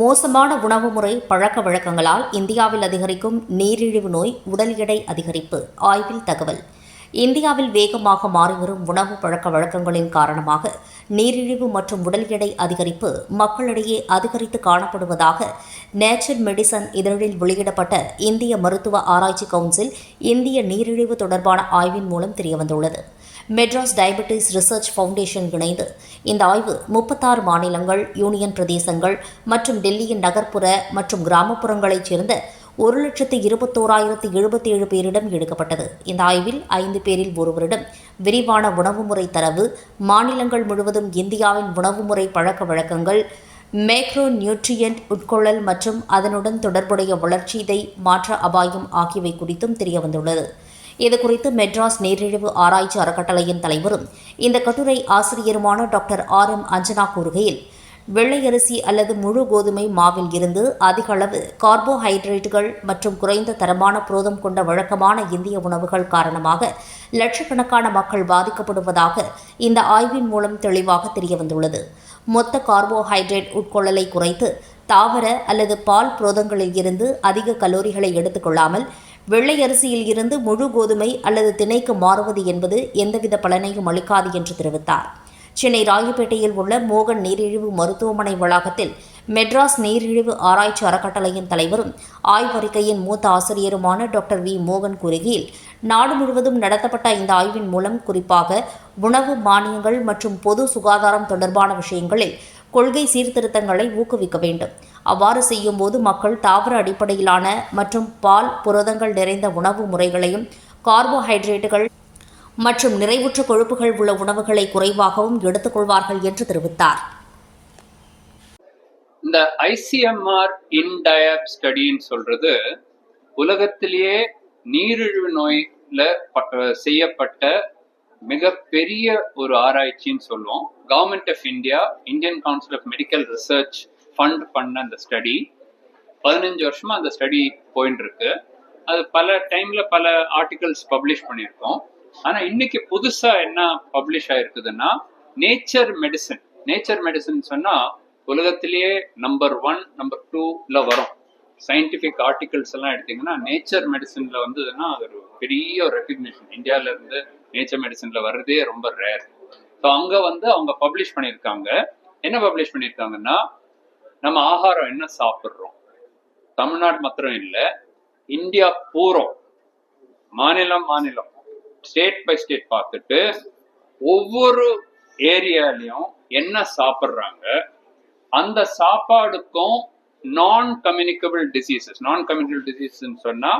மோசமான உணவு முறை பழக்க வழக்கங்களால் இந்தியாவில் அதிகரிக்கும் நீரிழிவு நோய் உடல் எடை அதிகரிப்பு. ஆய்வில் தகவல். இந்தியாவில் வேகமாக மாறிவரும் உணவு பழக்க வழக்கங்களின் காரணமாக நீரிழிவு மற்றும் உடல் எடை அதிகரிப்பு மக்களிடையே அதிகரித்து காணப்படுவதாக நேச்சர் மெடிசன் இதழில் வெளியிடப்பட்ட இந்திய மருத்துவ ஆராய்ச்சி கவுன்சில் இந்திய நீரிழிவு தொடர்பான ஆய்வின் மூலம் தெரியவந்துள்ளது. மெட்ராஸ் டயபெட்டிஸ் ரிசர்ச் ஃபவுண்டேஷன் இணைந்து இந்த ஆய்வு முப்பத்தாறு மாநிலங்கள் யூனியன் பிரதேசங்கள் மற்றும் டெல்லியின் நகர்ப்புற மற்றும் கிராமப்புறங்களைச் சேர்ந்த ஒரு லட்சத்து இருபத்தோராயிரத்து எழுபத்தி ஏழு பேரிடம் எடுக்கப்பட்டது. இந்த ஆய்வில் ஐந்து பேரில் ஒருவரிடம் விரிவான உணவு முறை தரவு மாநிலங்கள் முழுவதும் இந்தியாவின் உணவு முறை பழக்க வழக்கங்கள் மேக்ரோ நியூட்ரியன்ட் உட்கொள்ளல் மற்றும் அதனுடன் தொடர்புடைய வளர்ச்சிதை மாற்ற அபாயம் ஆகியவை குறித்தும் தெரியவந்துள்ளது. இதுகுறித்து மெட்ராஸ் நீரிழிவு ஆராய்ச்சி அறக்கட்டளையின் தலைவரும் இந்த கட்டுரை ஆசிரியருமான டாக்டர் ஆர் எம் அஞ்சனா கூறுகையில் வெள்ளையரிசி அல்லது முழு கோதுமை மாவில் இருந்து அதிக அளவு கார்போஹைட்ரேட்டுகள் மற்றும் குறைந்த தரமான புரோதம் கொண்ட வழக்கமான இந்திய உணவுகள் காரணமாக லட்சக்கணக்கான மக்கள் பாதிக்கப்படுவதாக இந்த ஆய்வின் மூலம் தெளிவாக தெரியவந்துள்ளது. மொத்த கார்போஹைட்ரேட் உட்கொள்ளலை குறைத்து தாவர அல்லது பால் புரோதங்களில் இருந்து அதிக கலோரிகளை எடுத்துக்கொள்ளாமல் வெள்ளை அரிசியில் இருந்து முழு கோதுமை அல்லது திணைக்கு மாறுவது என்பது எந்தவித பலனையும் அளிக்காது என்று தெரிவித்தார். சென்னை ராயப்பேட்டையில் உள்ள மோகன் நீரிழிவு மருத்துவமனை வளாகத்தில் மெட்ராஸ் நீரிழிவு ஆராய்ச்சி அறக்கட்டளையின் தலைவரும் ஆய்வறிக்கையின் மூத்த ஆசிரியருமான டாக்டர் வி. மோகன் கூறுகையில் நாடு முழுவதும் நடத்தப்பட்ட இந்த ஆய்வின் மூலம் குறிப்பாக உணவு மானியங்கள் மற்றும் பொது சுகாதாரம் தொடர்பான விஷயங்களில் கொள்கை சீர்திருத்தங்களை ஊக்குவிக்க வேண்டும். அவ்வாறு செய்யும்போது மக்கள் தாவர அடிப்படையிலான மற்றும் பால் புரதங்கள் நிறைந்த உணவு முறைகளையும் கார்போஹைட்ரேட்டுகள் மற்றும் நிறைவுற்ற கொழுப்புகள் உள்ள உணவுகளை குறைவாகவும் எடுத்துக்கொள்வார்கள் என்று தெரிவித்தார். இந்த ஐசிஎம்ஆர் இன்டயப் ஸ்டடின்னு சொல்றது உலகத்திலேயே நீரிழிவு நோயில செய்யப்பட்ட மிகப்பெரிய ஒரு ஆராய்ச்சின்னு சொல்லுவோம். Government of India Indian council of medical research fund பண்ண அந்த ஸ்டடி பதினஞ்சு வருஷமா அந்த ஸ்டடி போயிட்டு இருக்கு அது பல டைம்ல பல ஆர்டிகல்ஸ் பப்ளிஷ் பண்ணியிருக்கோம். ஆனா இன்னைக்கு புதுசா என்ன பப்ளிஷ் ஆயிருக்குதுன்னா நேச்சர் மெடிசன் நேச்சர் மெடிசன் சொன்னா உலகத்திலேயே நம்பர் ஒன் நம்பர் டூல வரும். சயின்டிபிக் ஆர்டிகல்ஸ் எல்லாம் எடுத்தீங்கன்னா நேச்சர் மெடிசன்ல வந்ததுன்னா அது ஒரு பெரிய ஒரு ரெக்கக்னிஷன் இந்தியால இருந்து நேச்சர் மெடிசன்ல வர்றதே ரொம்ப ரேர் ஸோ அங்க வந்து அவங்க பப்ளிஷ் பண்ணியிருக்காங்க. என்ன பப்ளிஷ் பண்ணியிருக்காங்கன்னா நம்ம ஆகாரம் என்ன சாப்பிட்றோம்? தமிழ்நாடு மாத்திரம் இல்லை இந்தியா பூரம் மாநிலம் மாநிலம் ஸ்டேட் பை ஸ்டேட் பார்த்துட்டு ஒவ்வொரு ஏரியாலையும் என்ன சாப்பிட்றாங்க அந்த சாப்பாடுக்கும் non communicable diseases non communicable டிசீஸ்ன்னு சொன்னா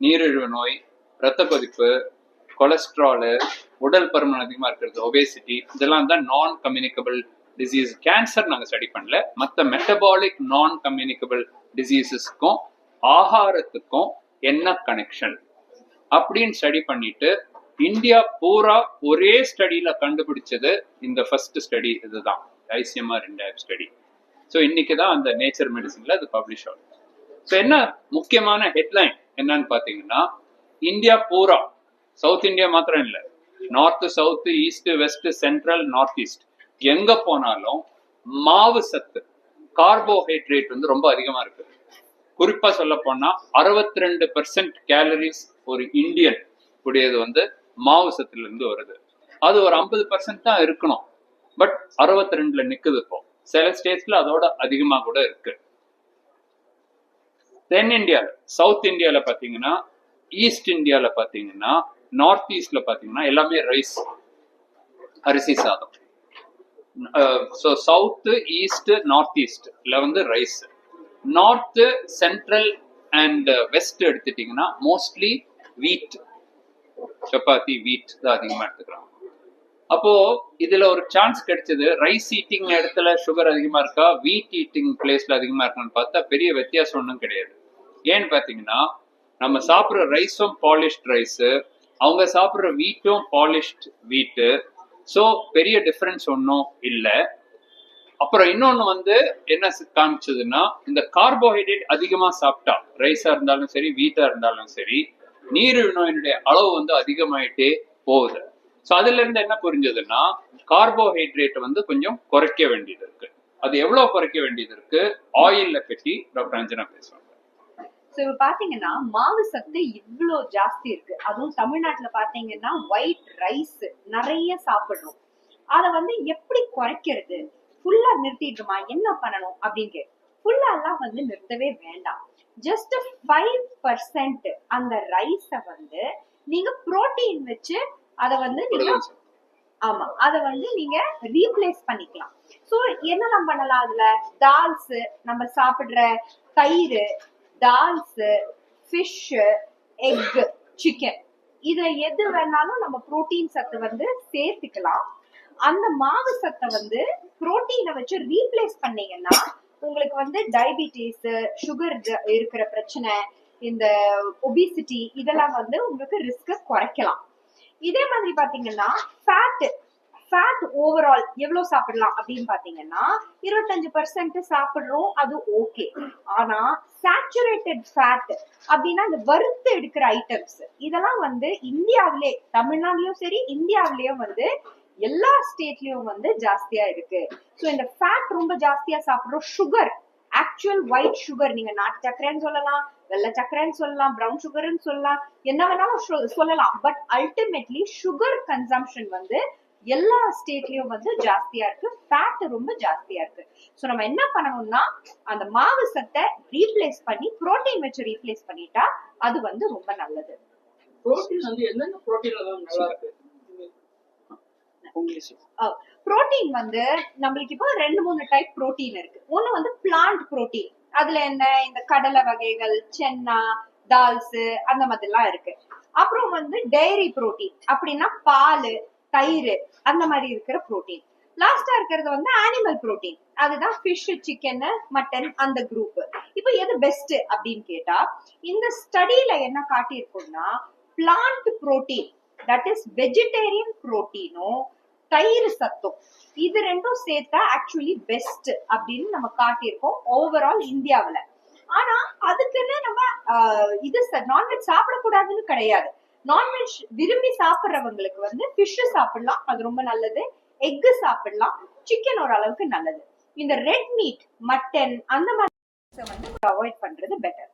நீரிழிவு நோய் இரத்த கொதிப்பு கொலஸ்ட்ராலு உடல் பருமன் அதிகமா இருக்கிறது ஒபேசிட்டி இதெல்லாம் தான் நான் கம்யூனிகபிள் டிசீஸ் கேன்சர் நாங்க ஸ்டடி பண்ணல. மற்ற மெட்டபாலிக் நான் கம்யூனிகபிள் டிசீசஸ்க்கும் ஆகாரத்துக்கும் என்ன கனெக்ஷன் அப்படின்னு ஸ்டடி பண்ணிட்டு இந்தியா பூரா ஒரே ஸ்டடியில கண்டுபிடிச்சது இந்த ஃபர்ஸ்ட் ஸ்டடி இதுதான். ஐசிஎம்ஆர் இண்டேப் ஸ்டடி ஸோ இன்னைக்கு தான் அந்த நேச்சர் மெடிசன்ல அது பப்ளிஷ் ஆகும் ஸோ என்ன முக்கியமான ஹெட்லைன் என்னன்னு பார்த்தீங்கன்னா இந்தியா பூரா சவுத் இந்தியா மாத்திரம் இல்லை. North south east west central north east எங்க போனாலும் மாவு சத்து கார்போஹைட்ரேட் வந்து ரொம்ப அதிகமா இருக்கு. குறிப்பா சொல்ல போனா அறுபத்தி ரெண்டு பெர்சன்ட் கேலரிஸ் ஒரு இந்தியன் உடையது வந்து மாவு சத்துல இருந்து வருது. அது ஒரு ஐம்பது பர்சன்ட் தான் இருக்கணும். பட் அறுபத்தி ரெண்டுல நிக்குது இப்போ. சில ஸ்டேட்ஸ்ல அதோட அதிகமா கூட இருக்கு. தென் இந்தியால சவுத் இந்தியால பாத்தீங்கன்னா ஈஸ்ட் இந்தியால பாத்தீங்கன்னா நார்த் ஈஸ்ட்ல பாத்தீங்கன்னா எல்லாமே ரைஸ் அரிசி சாதம். ஸோ சவுத்து ஈஸ்ட் நார்த் ஈஸ்ட்ல வந்து rice north central and west எடுத்துட்டிங்கன்னா மோஸ்ட்லி வீட் சப்பாத்தி வீட் தான் அதிகமாக எடுத்துக்கிறாங்க அப்போ இதுல ஒரு சான்ஸ் கிடைச்சது. ரைஸ் ஈட்டிங் இடத்துல சுகர் அதிகமா இருக்கா? வீட் ஈட்டிங் பிளேஸ்ல அதிகமா இருக்கான்னு பார்த்தா பெரிய வித்தியாசம் ஒன்றும் கிடையாது. ஏன்னு பாத்தீங்கன்னா நம்ம சாப்பிட்ற ரைஸும் பாலிஷ்ட் ரைஸ் அவங்க சாப்பிட்ற வீட்டும் பாலிஷ்ட் வீட்டு ஸோ பெரிய டிஃப்ரென்ஸ் ஒன்றும் இல்லை. அப்புறம் இன்னொன்னு வந்து என்ன காமிச்சதுன்னா இந்த கார்போஹைட்ரேட் அதிகமா சாப்பிட்டா ரைஸா இருந்தாலும் சரி வீட்டா இருந்தாலும் சரி நீரிழிவு நோயினுடைய அளவு வந்து அதிகமாயிட்டே போகுது. ஸோ அதுல இருந்து என்ன புரிஞ்சதுன்னா கார்போஹைட்ரேட் வந்து கொஞ்சம் குறைக்க வேண்டியது இருக்கு. அது எவ்வளவு குறைக்க வேண்டியது இருக்கு? ஆயில்ல பற்றி டாக்டர் அஞ்சனா பேசுவாங்க. சோ இப்ப பாத்தீங்கன்னா மாவு சத்து இவ்ளோ ஜாஸ்தி இருக்கு. அதுவும் தமிழ்நாட்டுல பாத்தீங்கன்னா ஒயிட் ரைஸ் நிறைய சாப்பிடுறோம். அத வந்து எப்படி குறைக்கிறது? ஃபுல்லா நிறுத்திடுமா என்ன பண்ணணும்? அப்படின்னு ஃபுல்லா எல்லாம் வந்து நிறுத்தவே வேண்டாம். ஜஸ்ட் ஃபைவ் பர்சன்ட் அந்த ரைஸ வந்து நீங்க புரோட்டீன் வச்சு அத வந்து நீங்க. ஆமா அத வந்து நீங்க ரீப்ளேஸ் பண்ணிக்கலாம். சோ என்னெல்லாம் பண்ணலாம் அதுல? டால்ஸ் நம்ம சாப்பிடுற தயிர் டால்ஸ் ஃபிஷ் எக் சிக்கன் இதுல எது வேணாலும் நம்ம புரோட்டீன் சத்து வந்து சேர்த்துக்கலாம். அந்த மாவு சத்தை வந்து புரோட்டீனை வச்சு ரீப்ளேஸ் பண்ணீங்கன்னா உங்களுக்கு வந்து டயபிட்டிஸ் சுகர் இருக்கிற பிரச்சனை இந்த ஒபிசிட்டி இதெல்லாம் வந்து உங்களுக்கு ரிஸ்க குறைக்கலாம். இதே மாதிரி பாத்தீங்கன்னா ஃபேட் ஃபேட் ஓவரால் எவ்வளவு சாப்பிடலாம் அப்படின்னு பாத்தீங்கன்னா இருபத்தஞ்சு பர்சன்ட் சாப்பிடுறோம் அது ஓகே ஆனா சேச்சுரேட்டட் ஃபேட் அப்படின்னா இந்த வறுத்து எடுக்கிற ஐட்டம்ஸ் இதெல்லாம் வந்து இந்தியாவிலே தமிழ்நாட்டிலயும் சரி இந்தியாவிலயும் வந்து எல்லா ஸ்டேட்லயும் வந்து ஜாஸ்தியா இருக்கு. சோ இந்த ஃபேட் ரொம்ப ஜாஸ்தியா சாப்பிடுறோம் சுகர் ஆக்சுவல் ஒயிட் சுகர் நீங்க நாட்டு சக்கரைன்னு சொல்லலாம் வெள்ளை சக்கரைன்னு சொல்லலாம் ப்ரௌன் சுகர்னு சொல்லலாம் என்ன வேணாலும் சொல்லலாம். பட் அல்டிமேட்லி சுகர் கன்சம்ஷன் வந்து எல்லா ஸ்டேட்லயும் வந்து ஜாஸ்தியா இருக்கு. ஃபேட் ரொம்ப ஜாஸ்தியா இருக்கு. சோ நம்ம என்ன பண்ணணும்னா அந்த மாவு சத்தை ரீப்ளேஸ் பண்ணி புரோட்டீன் வச்சு ரீப்ளேஸ் பண்ணிட்டா அது வந்து ரொம்ப நல்லது. புரோட்டீன் வந்து என்னென்ன புரோட்டீன் எல்லாம் நல்லா இருக்கு. புரோட்டீன் வந்து நம்மளுக்கு இப்போ ரெண்டு மூணு டைப் புரோட்டீன் இருக்கு. ஒண்ணு வந்து பிளான்ட் புரோட்டீன் அதுல என்ன? இந்த கடலை வகைகள் சென்னா தால்ஸ் அந்த மாதிரிலாம் இருக்கு. அப்புறம் வந்து டெய்ரி புரோட்டீன் அப்படின்னா பால் தயிர் அந்த மாதிரி இருக்கிற புரோட்டீன் லாஸ்டா இருக்கிறது வந்து அனிமல் புரோட்டீன் அதுதான் ஃபிஷ் சிக்கன் மட்டன் அந்த குரூப் இப்போ எது பெஸ்ட் அப்படின்னு கேட்டா இந்த ஸ்டடியில என்ன காட்டியிருக்கோம்னா plant protein that is vegetarian புரோட்டீனும் தயிர் சத்தும். இது ரெண்டும் சேர்த்தா ஆக்சுவலி பெஸ்ட் அப்படின்னு நம்ம காட்டியிருக்கோம் ஓவரால் இந்தியாவுல. ஆனா அதுக்குன்னு நம்ம இது நான்வெஜ் சாப்பிடக்கூடாதுன்னு கிடையாது. நான்வெஜ் விரும்பி சாப்பிட்றவங்களுக்கு வந்து ஃபிஷ் சாப்பிடலாம். அது ரொம்ப நல்லது. எக்கு சாப்பிடலாம். சிக்கன் ஓரளவுக்கு நல்லது. இந்த ரெட் மீட் மட்டன் அந்த மாதிரி வந்து அவாய்ட் பண்றது பெட்டர்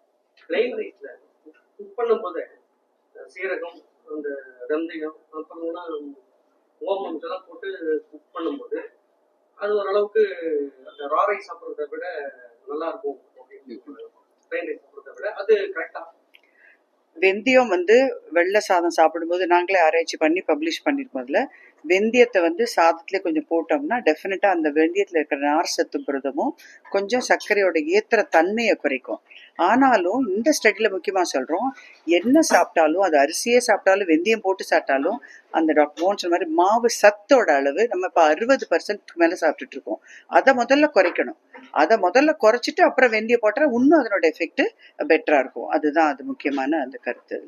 பிளைன் ரைஸ்ல குக் பண்ணும்போது சீரகம் அந்த வெந்தயம் அப்புறம்னா ஓமம் இதெல்லாம் போட்டு குக் பண்ணும்போது அது ஓரளவுக்கு அந்த ரா ரைஸ் சாப்பிட்றத விட நல்லா இருக்கும் அப்படின்னு பிளைன் ரைஸ் சாப்பிட்றத விட அது கரெக்டாக வெந்தயம் வந்து வெள்ளை சாதம் சாப்பிடும்போது நாங்களே ஆராய்ச்சி பண்ணி பப்ளிஷ் பண்ணியிருக்கோம் அதில். வெந்தயத்தை வந்து சாதத்திலே கொஞ்சம் போட்டோம்னா டெஃபினட்டாக அந்த வெந்தயத்தில் இருக்கிற நார் சத்து புரதமும் கொஞ்சம் சர்க்கரையோட ஏத்துற தன்மையை குறைக்கும். ஆனாலும் இந்த ஸ்டடியில் முக்கியமாக சொல்கிறோம் என்ன சாப்பிட்டாலும் அது அரிசியே சாப்பிட்டாலும் வெந்தயம் போட்டு சாப்பிட்டாலும் அந்த டாக்டர் மோகன் சொன்ன மாதிரி மாவு சத்தோட அளவு நம்ம இப்போ அறுபது பர்சன்ட்க்கு மேலே சாப்பிட்டுட்டு இருக்கோம். அதை முதல்ல குறைக்கணும். அதை முதல்ல குறைச்சிட்டு அப்புறம் வெந்தயம் போட்டால் இன்னும் அதனோட எஃபெக்ட் பெட்டராக இருக்கும். அதுதான் அது முக்கியமான அந்த கருத்து.